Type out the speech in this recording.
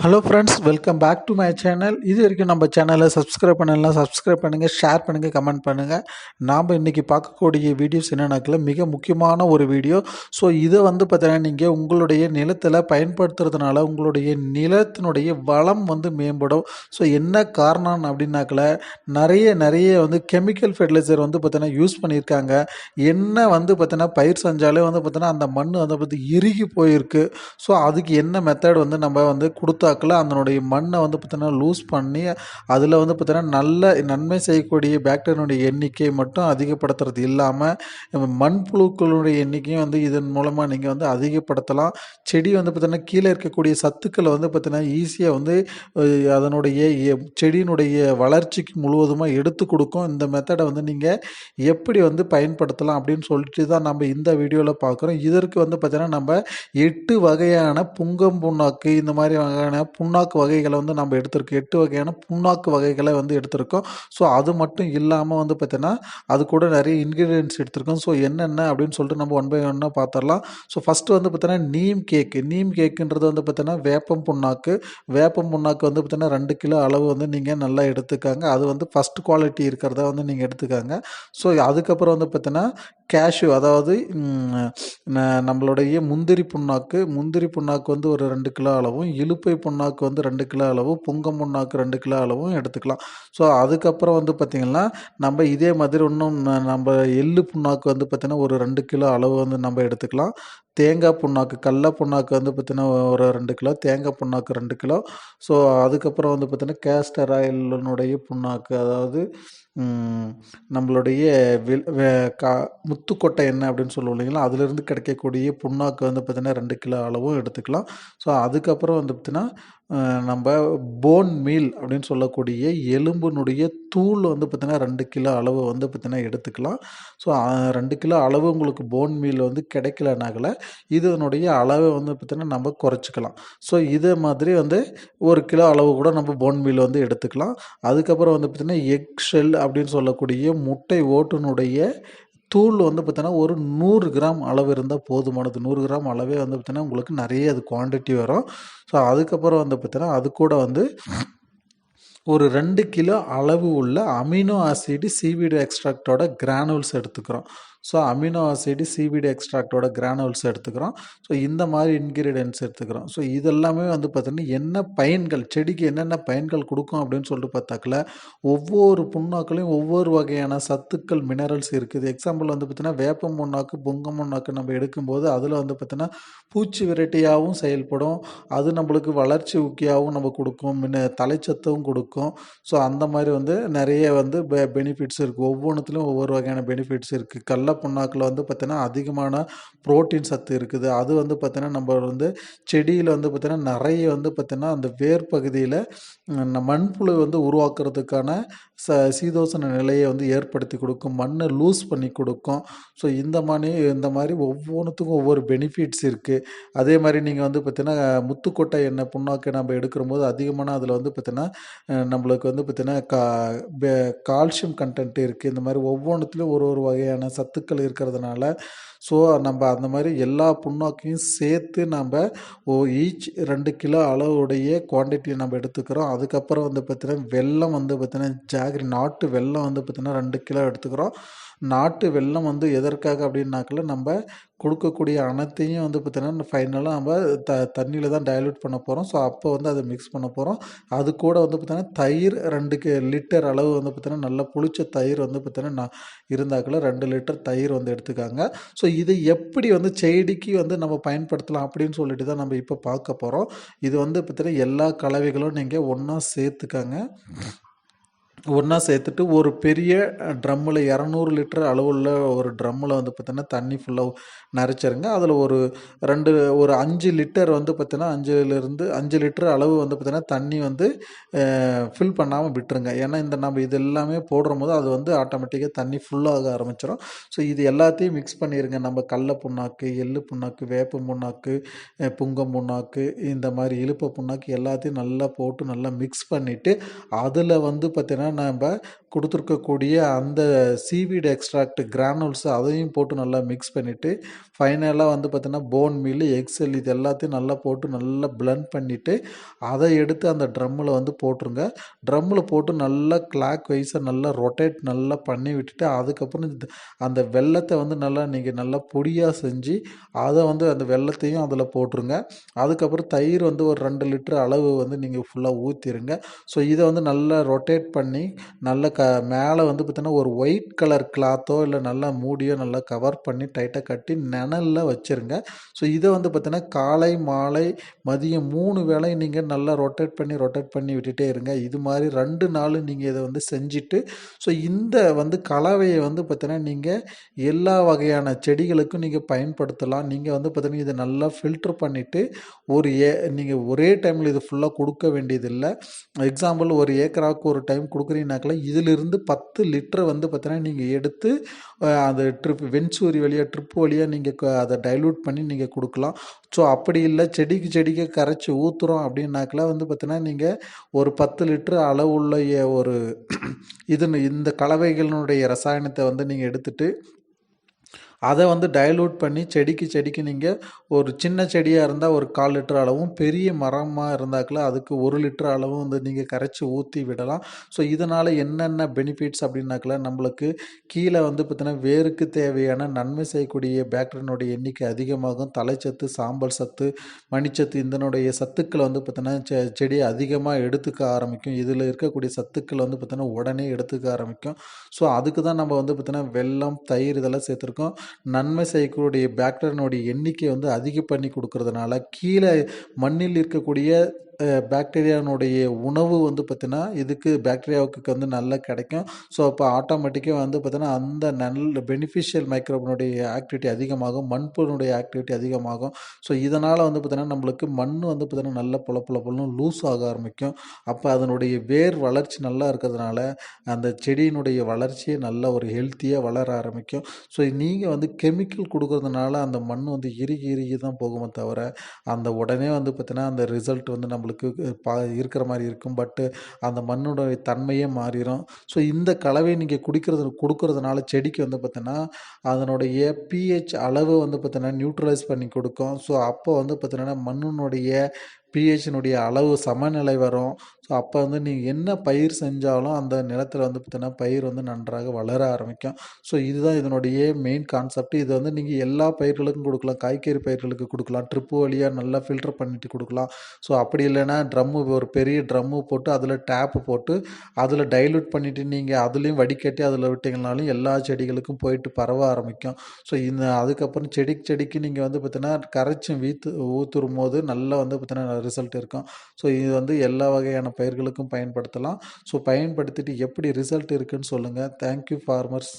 Hello friends welcome back to my channel இது வரைக்கும் நம்ம சேனலை சப்ஸ்கிரைப் பண்ணலாம் சப்ஸ்கிரைப் பண்ணுங்கள் ஷேர் பண்ணுங்கள் கமெண்ட் பண்ணுங்கள் நாம் இன்றைக்கி பார்க்கக்கூடிய வீடியோஸ் என்னென்னாக்கில் மிக முக்கியமான ஒரு வீடியோ ஸோ இதை வந்து பார்த்தீங்கன்னா நீங்கள் உங்களுடைய நிலத்தில் பயன்படுத்துறதுனால உங்களுடைய நிலத்தினுடைய வளம் வந்து மேம்படும். ஸோ என்ன காரணம் அப்படின்னாக்கில் நிறைய நிறைய வந்து கெமிக்கல் ஃபெர்டிலைசர் வந்து பார்த்தீங்கன்னா யூஸ் பண்ணியிருக்காங்க. என்ன வந்து பார்த்தீங்கன்னா பயிர் செஞ்சாலே வந்து பார்த்தீங்கன்னா அந்த மண் வந்து பார்த்து இறுகி போயிருக்கு. ஸோ அதுக்கு என்ன மெத்தட் வந்து நம்ம வந்து கொடுத்தா கொடுத்தாக்கல அதனுடைய மண்ணை வந்து பார்த்தீங்கன்னா லூஸ் பண்ணி அதில் வந்து பார்த்தீங்கன்னா நல்ல நன்மை செய்யக்கூடிய பேக்டீரியனுடைய எண்ணிக்கை மட்டும் அதிகப்படுத்துறது இல்லாமல் மண்புழுக்களுடைய எண்ணிக்கையும் வந்து இதன் மூலமாக நீங்கள் வந்து அதிகப்படுத்தலாம். செடி வந்து பார்த்தீங்கன்னா கீழே இருக்கக்கூடிய சத்துக்களை வந்து பார்த்தீங்கன்னா ஈஸியாக வந்து அதனுடைய செடியினுடைய வளர்ச்சிக்கு முழுவதுமாக எடுத்து கொடுக்கும். இந்த மெத்தடை வந்து நீங்கள் எப்படி வந்து பயன்படுத்தலாம் அப்படின்னு சொல்லிட்டு தான் நம்ம இந்த வீடியோவில் பார்க்குறோம். இதற்கு வந்து பார்த்தீங்கன்னா நம்ம எட்டு வகையான புங்கம் புண்ணாக்கு இந்த மாதிரி வகையான புண்ணாக்கு வகைகளை வந்து நம்ம எடுத்திருக்கோம். எட்டு வகையான புண்ணாக்கு வகைகளை வந்து எடுத்திருக்கோம். ஸோ அது மட்டும் இல்லாமல் வந்து பார்த்தீங்கன்னா அது கூட நிறைய இன்க்ரீடியன்ஸ் எடுத்திருக்கோம். ஸோ என்னென்ன அப்படின்னு சொல்லிட்டு நம்ம ஒன் பை ஒன்னாக பார்த்துடலாம் ஸோ ஃபஸ்ட்டு வந்து பார்த்தீங்கன்னா நீம் கேக்கு நீம் கேக்குன்றது வந்து பார்த்தீங்கன்னா வேப்பம் புண்ணாக்கு. வேப்பம் புண்ணாக்கு வந்து பார்த்தீங்கன்னா ரெண்டு கிலோ அளவு வந்து நீங்கள் நல்லா எடுத்துக்காங்க. அது வந்து ஃபஸ்ட் குவாலிட்டி இருக்கிறத வந்து நீங்கள் எடுத்துக்காங்க. ஸோ அதுக்கப்புறம் வந்து பார்த்தீங்கன்னா கேஷ்யூ அதாவது நம்மளுடைய முந்திரி புண்ணாக்கு. முந்திரி புண்ணாக்கு வந்து ஒரு ரெண்டு கிலோ அளவும். இலுப்பை புண்ணாக்கு புண்ணாக்கு வந்து ரெண்டு கிலோ அளவும் புங்கம் புண்ணாக்கு ரெண்டு கிலோ அளவும் எடுத்துக்கலாம். ஸோ அதுக்கப்புறம் வந்து பார்த்திங்கன்னா நம்ம இதே மாதிரி இன்னும் நம்ம எள்ளு புண்ணாக்கு வந்து பார்த்திங்கன்னா ஒரு ரெண்டு கிலோ அளவு வந்து நம்ம எடுத்துக்கலாம். தேங்காய் புண்ணாக்கு கடல புண்ணாக்கு வந்து பார்த்திங்கன்னா ஒரு ரெண்டு கிலோ தேங்காய் புண்ணாக்கு ரெண்டு கிலோ. ஸோ அதுக்கப்புறம் வந்து பார்த்திங்கன்னா கேஸ்டர் ஆயிலினுடைய புண்ணாக்கு அதாவது நம்மளுடைய வில் கா முத்துக்கொட்டை என்ன அப்படின்னு சொல்லுவோம் இல்லைங்களா? அதுலேருந்து கிடைக்கக்கூடிய புண்ணாக்கு வந்து பார்த்திங்கன்னா ரெண்டு கிலோ அளவும் எடுத்துக்கலாம். ஸோ அதுக்கப்புறம் வந்து பார்த்திங்கன்னா நம்ம போன் மீல் அப்படின்னு சொல்லக்கூடிய எலும்பினுடைய தூள் வந்து பார்த்திங்கன்னா ரெண்டு கிலோ அளவு வந்து பார்த்திங்கன்னா எடுத்துக்கலாம். ஸோ ரெண்டு கிலோ அளவு உங்களுக்கு போன் மீல் வந்து கிடைக்கலனாக்கல இதனுடைய அளவை வந்து பார்த்திங்கன்னா நம்ம குறைச்சிக்கலாம். ஸோ இதே மாதிரி வந்து ஒரு கிலோ அளவு கூட நம்ம போன் மீல் வந்து எடுத்துக்கலாம். அதுக்கப்புறம் வந்து பார்த்திங்கன்னா எக் ஷெல் அப்படின்னு சொல்லக்கூடிய முட்டை ஓட்டுனுடைய தூள் வந்து பார்த்தீங்கன்னா ஒரு நூறு கிராம் அளவு இருந்தால் போதுமானது. நூறு கிராம் அளவே வந்து பார்த்தீங்கன்னா உங்களுக்கு நிறைய அது குவாண்டிட்டி வரும். ஸோ அதுக்கப்புறம் வந்து பார்த்தீங்கன்னா அது கூட வந்து ஒரு ரெண்டு கிலோ அளவு உள்ள அமினோ ஆசிடு சிவிடி எக்ஸ்ட்ராக்டோட கிரானுவல்ஸ் எடுத்துக்கிறோம். ஸோ அமினோ ஆசிட் சிவிடி எக்ஸ்ட்ராக்டோட கிரானல்ஸ் எடுத்துக்கிறோம். ஸோ இந்த மாதிரி இன்க்ரீடியன்ஸ் எடுத்துக்கிறோம். ஸோ இதெல்லாமே வந்து பார்த்தீங்கன்னா என்ன பயன்கள் செடிக்கு என்னென்ன பயன்கள் கொடுக்கும் அப்படின்னு சொல்லிட்டு பார்த்தாக்கல ஒவ்வொரு புண்ணாக்குலையும் ஒவ்வொரு வகையான சத்துக்கள் மினரல்ஸ் இருக்குது. எக்ஸாம்பிள் வந்து பார்த்தீங்கன்னா வேப்ப முன்னாக்கு பொங்க முன்னாக்கு நம்ம எடுக்கும்போது அதில் வந்து பார்த்தீங்கன்னா பூச்சி விரட்டியாகவும் செயல்படும். அது நம்மளுக்கு வளர்ச்சி ஊக்கியாகவும் நம்ம கொடுக்கும். மின்ன தலைச்சத்தும் கொடுக்கும். ஸோ அந்த மாதிரி வந்து நிறைய வந்து பெ பெனிஃபிட்ஸ் இருக்குது ஒவ்வொன்றுத்துலையும் ஒவ்வொரு வகையான பெனிஃபிட்ஸ் இருக்குது கல்ல கடலை புண்ணாக்கில் வந்து பார்த்தீங்கன்னா அதிகமான புரோட்டீன் சத்து இருக்குது. அது வந்து பார்த்திங்கன்னா நம்ம வந்து செடியில் வந்து பார்த்திங்கன்னா நிறைய வந்து பார்த்திங்கன்னா அந்த வேர் பகுதியில் மண்புழு வந்து உருவாக்குறதுக்கான ச சீதோசன நிலையை வந்து ஏற்படுத்தி கொடுக்கும். மண்ணை லூஸ் பண்ணி கொடுக்கும். ஸோ இந்த மாதிரி இந்த மாதிரி ஒவ்வொன்றுத்துக்கும் ஒவ்வொரு பெனிஃபிட்ஸ் இருக்குது அதே மாதிரி நீங்கள் வந்து பார்த்தீங்கன்னா முத்துக்கொட்டை எண்ணெய் புண்ணாக்கு நம்ம எடுக்கிறபோது அதிகமான அதில் வந்து பார்த்திங்கன்னா நம்மளுக்கு வந்து பார்த்திங்கன்னா கா கால்சியம் கண்டென்ட் இருக்குது இந்த மாதிரி ஒவ்வொன்றுத்துலையும் ஒரு ஒரு வகையான சத்து கருத்துக்கள் இருக்கிறதுனால ஸோ நம்ம அந்த மாதிரி எல்லா புண்ணாக்கையும் சேர்த்து நம்ம ஓ ஈச் ரெண்டு கிலோ அளவுடைய குவான்டிட்டியை நம்ம எடுத்துக்கிறோம். அதுக்கப்புறம் வந்து பார்த்திங்கன்னா வெல்லம் வந்து பார்த்திங்கன்னா ஜாகரி நாட்டு வெல்லம் வந்து பார்த்திங்கன்னா ரெண்டு கிலோ எடுத்துக்கிறோம். நாட்டு வெல்லம் வந்து எதற்காக அப்படின்னாக்கல நம்ம கொடுக்கக்கூடிய அனைத்தையும் வந்து பார்த்தீங்கன்னா ஃபைனலாக நம்ம த தண்ணியில் தான் டைல்யூட் பண்ண போகிறோம் ஸோ அப்போ வந்து அதை மிக்ஸ் பண்ண போகிறோம் அது கூட வந்து பார்த்திங்கன்னா தயிர் ரெண்டு லிட்டர் அளவு வந்து பார்த்திங்கன்னா நல்லா புளிச்ச தயிர் வந்து பார்த்திங்கன்னா நான் இருந்தாக்கில் ரெண்டு லிட்டர் தயிர் வந்து எடுத்துக்காங்க. ஸோ இதை எப்படி வந்து செடிக்கு வந்து நம்ம பயன்படுத்தலாம் அப்படின்னு சொல்லிட்டு தான் நம்ம இப்போ பார்க்க போகிறோம் இது வந்து பார்த்தீங்கன்னா எல்லா கலவைகளும் நீங்கள் ஒன்றா சேர்த்துக்கங்க. ஒன்றா சேர்த்துட்டு ஒரு பெரிய ட்ரம்மில் இரநூறு லிட்டர் அளவுள்ள ஒரு ட்ரம்மில் வந்து பார்த்தீங்கன்னா தண்ணி ஃபுல்லாக நிறச்சிருங்க அதில் ஒரு ரெண்டு ஒரு அஞ்சு லிட்டர் வந்து பார்த்தீங்கன்னா அஞ்சுலேருந்து அஞ்சு லிட்டர் அளவு வந்து பார்த்தீங்கன்னா தண்ணி வந்து ஃபில் பண்ணாமல் விட்டுருங்க. ஏன்னா இந்த நம்ம இது எல்லாமே போடுற போது அது வந்து ஆட்டோமேட்டிக்காக தண்ணி ஃபுல்லாக ஆரம்பிச்சிடும் ஸோ இது எல்லாத்தையும் மிக்ஸ் பண்ணிடுங்க நம்ம கடல புண்ணாக்கு எள்ளு புண்ணாக்கு வேப்ப புண்ணாக்கு புங்கம் புண்ணாக்கு இந்த மாதிரி இழுப்ப புண்ணாக்கு எல்லாத்தையும் நல்லா போட்டு நல்லா மிக்ஸ் பண்ணிவிட்டு அதில் வந்து பார்த்தீங்கன்னா நம்ம கொடுத்துருக்கக்கூடிய அந்த சீவீடு எக்ஸ்ட்ராக்ட் கிரானுல்ஸ் அதையும் போட்டு நல்லா மிக்ஸ் பண்ணிவிட்டு ஃபைனலாக வந்து பார்த்தீங்கன்னா போன் மீல் எக்ஸல் இது எல்லாத்தையும் நல்லா போட்டு நல்லா பிளண்ட் பண்ணிவிட்டு அதை எடுத்து அந்த ட்ரம்மில் வந்து போட்டுருங்க. ட்ரம்மில் போட்டு நல்லா கிளாக் வைஸாக நல்லா ரொட்டேட் நல்லா பண்ணி விட்டுட்டு அதுக்கப்புறம் அந்த வெள்ளத்தை வந்து நல்லா நீங்கள் நல்லா பொடியாக செஞ்சு அதை வந்து அந்த வெள்ளத்தையும் அதில் போட்டுருங்க. அதுக்கப்புறம் தயிர் வந்து ஒரு ரெண்டு லிட்டர் அளவு வந்து நீங்கள் ஃபுல்லாக ஊற்றிடுங்க ஸோ இதை வந்து நல்லா ரொட்டேட் பண்ணி நல்ல க மேலே வந்து பார்த்திங்கன்னா ஒரு ஒயிட் கலர் கிளாத்தோ இல்லை நல்லா மூடியோ நல்லா கவர் பண்ணி டைட்டாக கட்டி நிழல்ல வச்சுருங்க. ஸோ இதை வந்து பார்த்தீங்கன்னா காலை மாலை மதியம் மூணு வேளை நீங்கள் நல்லா ரொட்டேட் பண்ணி ரொட்டேட் பண்ணி விட்டுட்டே இருங்க. இது மாதிரி ரெண்டு நாள் நீங்கள் இதை வந்து செஞ்சுட்டு ஸோ இந்த வந்து கலவையை வந்து பார்த்தீங்கன்னா நீங்கள் எல்லா வகையான செடிகளுக்கும் நீங்கள் பயன்படுத்தலாம். நீங்கள் வந்து பார்த்தீங்கன்னா இதை நல்லா ஃபில்டர் பண்ணிவிட்டு ஒரு ஏ நீங்கள் ஒரே டைமில் இது ஃபுல்லாக கொடுக்க வேண்டியதில்லை. எக்ஸாம்பிள் ஒரு ஏக்கராவுக்கு ஒரு டைம் கொடுக்குறீங்கனாக்கல இதிலிருந்து பத்து லிட்டர் வந்து பார்த்தீங்கன்னா நீங்கள் எடுத்து அந்த ட்ரிப் வெண்சூரி வழியாக ட்ரிப் வழியாக நீங்கள் அதை டைலூட் பண்ணி நீங்கள் கொடுக்கலாம். ஸோ அப்படி இல்லை. செடிக்கு செடிக்கு கரைச்சி ஊற்றுறோம் அப்படின்னாக்கல வந்து பார்த்தீங்கன்னா நீங்கள் ஒரு பத்து லிட்டர் அளவுள்ள ஒரு இது இந்த கலவைகளினுடைய ரசாயனத்தை வந்து நீங்கள் எடுத்துட்டு அதை வந்து டைலூட் பண்ணி செடிக்கு செடிக்கு நீங்கள் ஒரு சின்ன செடியாக இருந்தால் ஒரு கால் லிட்டர் அளவும் பெரிய மரமாக இருந்தாக்கில் அதுக்கு ஒரு லிட்டர் அளவும் வந்து நீங்கள் கரைச்சி ஊற்றி விடலாம். ஸோ இதனால் என்னென்ன பெனிஃபிட்ஸ் அப்படின்னாக்கில் நம்மளுக்கு கீழே வந்து பார்த்தீங்கன்னா வேருக்கு தேவையான நன்மை செய்யக்கூடிய பேக்டீரியனுடைய எண்ணிக்கை அதிகமாகும். தலைச்சத்து சாம்பல் சத்து மணிச்சத்து இதனுடைய சத்துக்களை வந்து பார்த்தீங்கன்னா செ செடி அதிகமாக எடுத்துக்க ஆரம்பிக்கும். இதில் இருக்கக்கூடிய சத்துக்கள் வந்து பார்த்தீங்கன்னா உடனே எடுத்துக்க ஆரம்பிக்கும். ஸோ அதுக்கு தான் நம்ம வந்து பார்த்தீங்கன்னா வெல்லம் தயிர் இதெல்லாம் சேர்த்துருக்கோம். நன்மை செய்யக்கூடிய பேக்டரினுடைய எண்ணிக்கை வந்து அதிகம் பண்ணி கொடுக்கறதுனால கீழே மண்ணில் இருக்கக்கூடிய பேக்டீரியானுடைய உணவு வந்து பார்த்திங்கன்னா இதுக்கு பேக்டீரியாவுக்கு வந்து நல்லா கிடைக்கும். ஸோ அப்போ ஆட்டோமேட்டிக்காக வந்து பார்த்திங்கன்னா அந்த நல்ல பெனிஃபிஷியல் மைக்ரோபினுடைய ஆக்டிவிட்டி அதிகமாகும் மண்புழுனுடைய ஆக்டிவிட்டி அதிகமாகும். ஸோ இதனால் வந்து பார்த்திங்கன்னா நம்மளுக்கு மண் வந்து பார்த்தீங்கன்னா நல்ல புல புல லூஸ் ஆக ஆரம்பிக்கும். அப்போ அதனுடைய வேர் வளர்ச்சி நல்லா இருக்கிறதுனால அந்த செடியினுடைய வளர்ச்சியை நல்ல ஒரு ஹெல்த்தியாக வளர ஆரம்பிக்கும். ஸோ நீங்கள் வந்து கெமிக்கல் கொடுக்கறதுனால அந்த மண் வந்து இறுகி இறுகி தான் போகுமே தவிர அந்த உடனே வந்து பார்த்திங்கன்னா அந்த ரிசல்ட் வந்து நம்மளுக்கு பா இருக்கிற மாதிரி இருக்கும். பட்டு அந்த மண்ணோட தன்மையே மாறிடும் ஸோ இந்த கலவை நீங்கள் குடிக்கிறது கொடுக்கறதுனால செடிக்கு வந்து பார்த்தீங்கன்னா அதனுடைய பிஹெச் அளவு வந்து பார்த்தீங்கன்னா நியூட்ரலைஸ் பண்ணி கொடுக்கும். ஸோ அப்போ வந்து பார்த்தீங்கன்னா மண்ணினுடைய பிஹெச்னுடைய அளவு சமநிலை வரும். ஸோ அப்போ வந்து நீங்கள் என்ன பயிர் செஞ்சாலும் அந்த நிலத்தில் வந்து பார்த்தீங்கன்னா பயிர் வந்து நன்றாக வளர ஆரம்பிக்கும். ஸோ இதுதான் இதனுடைய மெயின் கான்செப்ட் இது வந்து நீங்கள் எல்லா பயிர்களுக்கும் கொடுக்கலாம். காய்கறி பயிர்களுக்கு கொடுக்கலாம். ட்ரிப்பு வழியாக நல்லா ஃபில்டர் பண்ணிட்டு கொடுக்கலாம். ஸோ அப்படி இல்லைன்னா ட்ரம்மு ஒரு பெரிய ட்ரம்மு போட்டு அதில் டேப்பு போட்டு அதில் டைலூட் பண்ணிவிட்டு நீங்கள் அதுலேயும் வடிகட்டி அதில் விட்டிங்கனாலும் எல்லா செடிகளுக்கும் போயிட்டு பரவ ஆரம்பிக்கும். ஸோ இந்த அதுக்கப்புறம் செடிக்கு செடிக்கு நீங்கள் வந்து பார்த்தீங்கன்னா கரைச்சி வீத்து ஊற்றுரும் போது நல்லா வந்து பார்த்தீங்கன்னா ரிசல்ட் இருக்கும். ஸோ இது வந்து எல்லா வகையான பயிர்களுக்கும் பயன்படுத்தலாம். ஸோ பயன்படுத்திட்டு எப்படி ரிசல்ட் இருக்குன்னு சொல்லுங்கள் தேங்க்யூ ஃபார்மர்ஸ்